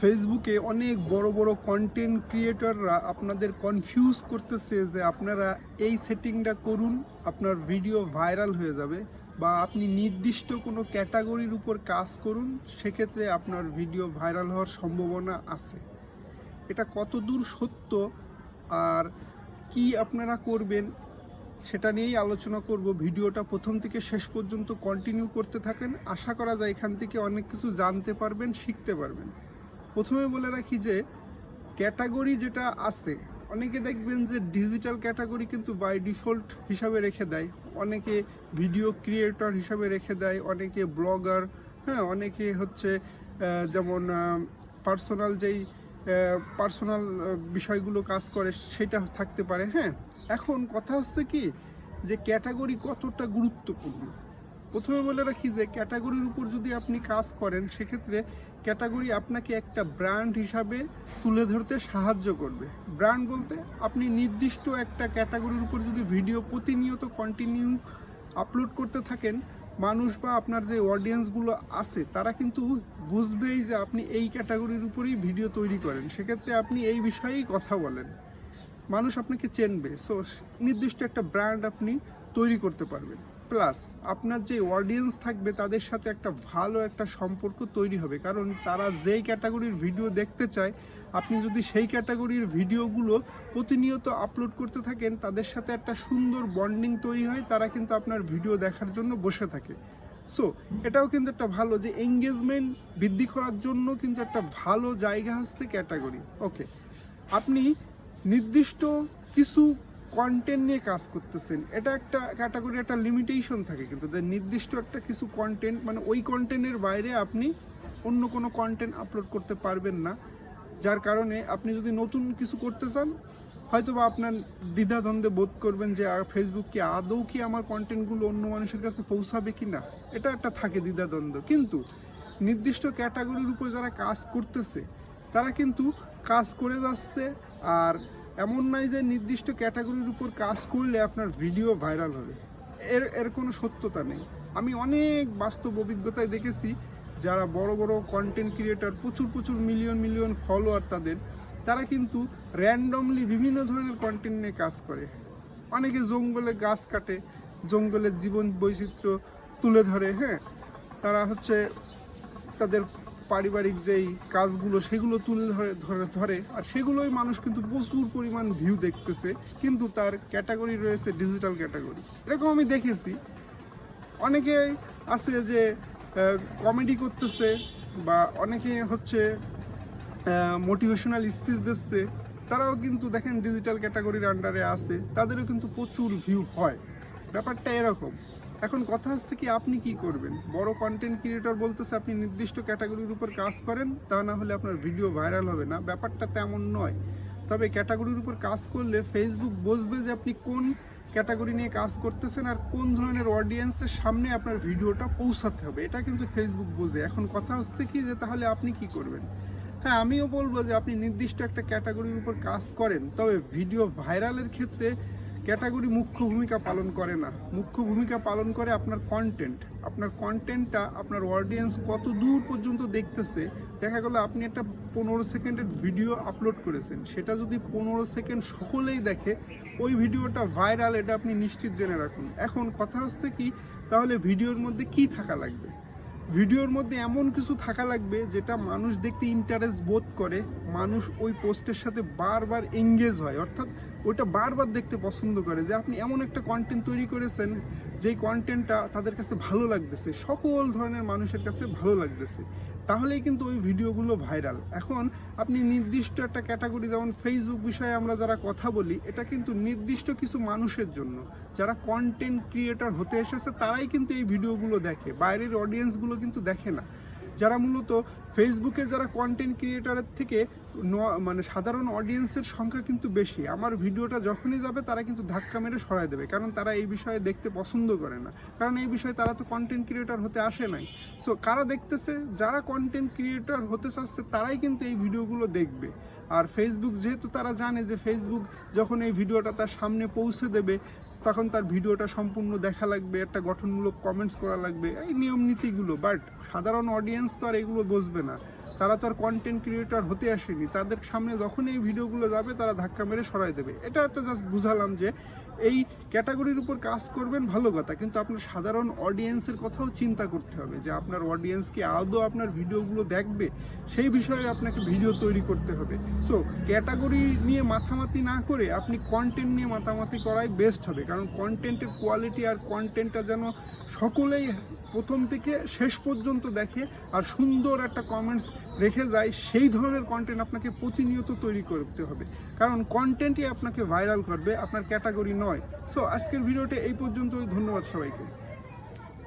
ফেসবুকে অনেক বড় বড় কন্টেন্ট ক্রিয়েটররা আপনাদের কনফিউজ করতেছে যে আপনারা এই সেটিংটা করুন, আপনার ভিডিও ভাইরাল হয়ে যাবে বা আপনি নির্দিষ্ট কোনো ক্যাটাগরির উপর কাজ করুন, সেক্ষেত্রে আপনার ভিডিও ভাইরাল হওয়ার সম্ভাবনা আছে। এটা কতদূর সত্য আর কি আপনারা করবেন, সেটা নিয়েই আলোচনা করব। ভিডিওটা প্রথম থেকে শেষ পর্যন্ত কন্টিনিউ করতে থাকেন। আশা করা যায় এখান থেকে অনেক কিছু জানতে পারবেন, শিখতে পারবেন। প্রথমে বলে রাখি যে, ক্যাটাগরি যেটা আছে, অনেকে দেখবেন যে ডিজিটাল ক্যাটাগরি কিন্তু বাই ডিফল্ট হিসাবে রেখে দেয়। অনেকে ভিডিও ক্রিয়েটর হিসাবে রেখে দেয়, অনেকে ব্লগার হ্যাঁ অনেকে হচ্ছে যেমন পার্সোনাল যেই পার্সোনাল বিষয়গুলো কাজ করে সেটা থাকতে পারে হ্যাঁ। এখন কথা হচ্ছে কি, যে ক্যাটাগরি কতটা গুরুত্বপূর্ণ? প্রথমে বলে রাখি যে ক্যাটাগরির উপর যদি আপনি কাজ করেন, সেক্ষেত্রে ক্যাটাগরি আপনাকে একটা ব্র্যান্ড হিসাবে তুলে ধরতে সাহায্য করবে। ব্র্যান্ড বলতে আপনি নির্দিষ্ট একটা ক্যাটাগরির উপর যদি ভিডিও প্রতিনিয়ত কন্টিনিউ আপলোড করতে থাকেন, মানুষ বা আপনার যে অডিয়েন্সগুলো আছে, তারা কিন্তু বুঝবেই যে আপনি এই ক্যাটাগরির উপরেই ভিডিও তৈরি করেন। সেক্ষেত্রে আপনি এই বিষয়েই কথা বলেন। মানুষ আপনাকে চেনবে। সো নির্দিষ্ট একটা ব্র্যান্ড আপনি তৈরি করতে পারবেন। প্লাস আপনার যে অডিয়েন্স থাকবে, তাদের সাথে একটা ভালো একটা সম্পর্ক তৈরি হবে। কারণ তারা যেই ক্যাটাগরির ভিডিও দেখতে চায়, আপনি যদি সেই ক্যাটাগরির ভিডিওগুলো প্রতিনিয়ত আপলোড করতে থাকেন, তাদের সাথে একটা সুন্দর বন্ডিং তৈরি হয়, তারা কিন্তু আপনার ভিডিও দেখার জন্য বসে থাকে। সো এটাও কিন্তু একটা ভালো যে এঙ্গেজমেন্ট বৃদ্ধি করার জন্য কিন্তু একটা ভালো জায়গা হচ্ছে ক্যাটাগরি ওকে আপনি নির্দিষ্ট কিছু কন্টেন্ট নিয়ে কাজ করতেছেন, এটা একটা ক্যাটাগরি একটা লিমিটেশন থাকে কিন্তু নির্দিষ্ট একটা কিছু কন্টেন্ট মানে ওই কন্টেন্টের বাইরে আপনি অন্য কোনো কন্টেন্ট আপলোড করতে পারবেন না। যার কারণে আপনি যদি নতুন কিছু করতে চান হয়তো বা আপনার দ্বিধাদ্বন্দ্বে বোধ করবেন যে ফেসবুক কি আদৌ কি আমার কন্টেন্টগুলো অন্য মানুষের কাছে পৌঁছাবে কি না? এটা একটা থাকে দ্বিধাদ্বন্দ্ব। কিন্তু নির্দিষ্ট ক্যাটাগরির উপর যারা কাজ করতেছে, তারা কিন্তু কাজ করে যাচ্ছে আর এমন নয় যে নির্দিষ্ট ক্যাটাগরির উপর কাজ করলে আপনার ভিডিও ভাইরাল হবে। এর এর কোনো সত্যতা নেই। আমি অনেক বাস্তব অভিজ্ঞতায় দেখেছি যারা বড় বড় কন্টেন্ট ক্রিয়েটার প্রচুর প্রচুর মিলিয়ন মিলিয়ন ফলোয়ার তাদের, তারা কিন্তু র্যান্ডমলি বিভিন্ন ধরনের কন্টেন্ট নিয়ে কাজ করে। অনেকে জঙ্গলে গাছ কাটে, জঙ্গলের জীবন বৈচিত্র্য তুলে ধরে হ্যাঁ? তারা হচ্ছে তাদের পারিবারিক যেই কাজগুলো সেগুলো তুলে ধরে ধরে ধরে। আর সেগুলোই মানুষ কিন্তু প্রচুর পরিমাণ ভিউ দেখতেছে। কিন্তু তার ক্যাটাগরি রয়েছে ডিজিটাল ক্যাটাগরি এরকম আমি দেখেছি। অনেকে আছে যে কমেডি করতেছে বা অনেকে হচ্ছে মোটিভেশনাল স্পিচ দিচ্ছে। তারাও কিন্তু দেখেন ডিজিটাল ক্যাটাগরির আন্ডারে আছে। তাদেরও কিন্তু প্রচুর ভিউ হয়। ব্যাপারটা এরকম। এখন কথা হচ্ছে কি, আপনি কি করবেন? বড় কন্টেন্ট ক্রিয়েটর বলতেছে আপনি নির্দিষ্ট ক্যাটাগরির উপর কাজ করেন, তা না হলে আপনার ভিডিও ভাইরাল হবে না। ব্যাপারটা তেমন নয়। তবে ক্যাটাগরির উপর কাজ করলে ফেসবুক বুঝবে যে আপনি কোন ক্যাটাগরি নিয়ে কাজ করতেছেন আর কোন ধরনের অডিয়েন্সের সামনে আপনার ভিডিওটা পৌঁছাতে হবে। এটা কিন্তু ফেসবুক বোঝে। এখন কথা হচ্ছে কি, যে তাহলে আপনি কি করবেন? হ্যাঁ আমিও বলব যে আপনি নির্দিষ্ট একটা ক্যাটাগরির উপর কাজ করেন, তবে ভিডিও ভাইরালের ক্ষেত্রে ক্যাটাগরি মুখ্য ভূমিকা পালন করে না। মুখ্য ভূমিকা পালন করে আপনার কন্টেন্ট আপনার কন্টেন্টটা আপনার অডিয়েন্স কত দূর পর্যন্ত দেখতেছে, দেখা গেলো আপনি একটা পনেরো সেকেন্ডের ভিডিও আপলোড করেছেন। সেটা যদি পনেরো সেকেন্ড সকলেই দেখে, ওই ভিডিওটা ভাইরাল এটা আপনি নিশ্চিত জেনে রাখুন। এখন কথা হচ্ছে কি, তাহলে ভিডিওর মধ্যে কি থাকা লাগবে? ভিডিওর মধ্যে এমন কিছু থাকা লাগবে যেটা মানুষ দেখতে ইন্টারেস্ট বোধ করে, মানুষ ওই পোস্টের সাথে বারবার এঙ্গেজ হয়। অর্থাৎ ওইটা বারবার দেখতে পছন্দ করে যে আপনি এমন একটা কন্টেন্ট তৈরি করেছেন, যেই কন্টেন্টটা তাদের কাছে ভালো লাগতেছে, সকল ধরনের মানুষের কাছে ভালো লাগতেছে। তাহলেই কিন্তু ওই ভিডিওগুলো ভাইরাল এখন আপনি নির্দিষ্ট একটা ক্যাটাগরি যেমন ফেসবুক বিষয়ে আমরা যারা কথা বলি, এটা কিন্তু নির্দিষ্ট কিছু মানুষের জন্য। যারা কন্টেন্ট ক্রিয়েটর হতে এসেছে, তারাই কিন্তু এই ভিডিওগুলো দেখে। বাইরের অডিয়েন্সগুলো কিন্তু দেখে না। যারা মূলত ফেসবুকে যারা কন্টেন্ট ক্রিয়েটারের থেকে মানে সাধারণ অডিয়েন্সের সংখ্যা কিন্তু বেশি। আমার ভিডিওটা যখনই যাবে, তারা কিন্তু ধাক্কা মেরে সরায় দেবে, কারণ তারা এই বিষয়ে দেখতে পছন্দ করে না। কারণ এই বিষয়ে তারা তো কন্টেন্ট ক্রিয়েটর হতে আসে নাই। সো কারা দেখতেছে, যারা কন্টেন্ট ক্রিয়েটর হতে চাচ্ছে, তারাই কিন্তু এই ভিডিওগুলো দেখবে। আর ফেসবুক যেহেতু তারা জানে যে ফেসবুক যখন এই ভিডিওটা তার সামনে পৌঁছে দেবে, তখন তার ভিডিওটা সম্পূর্ণ দেখা লাগবে, একটা গঠনমূলক কমেন্টস করা লাগবে, এই নিয়ম নীতিগুলো বাট সাধারণ অডিয়েন্স তো আর এগুলো বুঝবে না। তারা তো আর কন্টেন্ট ক্রিয়েটর হতে আসেনি। তাদের সামনে যখন এই ভিডিওগুলো যাবে, তারা ধাক্কা মেরে সরাই দেবে। এটা একটা জাস্ট বুঝালাম যে এই ক্যাটাগরির উপর কাজ করবেন ভালো কথা, কিন্তু আপনার সাধারণ অডিয়েন্সের কথাও চিন্তা করতে হবে যে আপনার অডিয়েন্স কি আদৌ আপনার ভিডিওগুলো দেখবে? সেই বিষয়ে আপনাকে ভিডিও তৈরি করতে হবে। সো ক্যাটাগরি নিয়ে মাথামাতি না করে আপনি কন্টেন্ট নিয়ে মাতামাতি করাই বেস্ট হবে, কারণ কন্টেন্টের কোয়ালিটি আর কন্টেন্টটা যেন সকলেই প্রথম থেকে শেষ পর্যন্ত দেখে আর সুন্দর একটা কমেন্টস রেখে যায়, সেই ধরনের কন্টেন্ট আপনাকে প্রতিনিয়ত তৈরি করতে হবে। কারণ কন্টেন্টই আপনাকে ভাইরাল করবে, আপনার ক্যাটাগরি নয়। সো আজকের ভিডিওটা এই পর্যন্তই, ধন্যবাদ সবাইকে।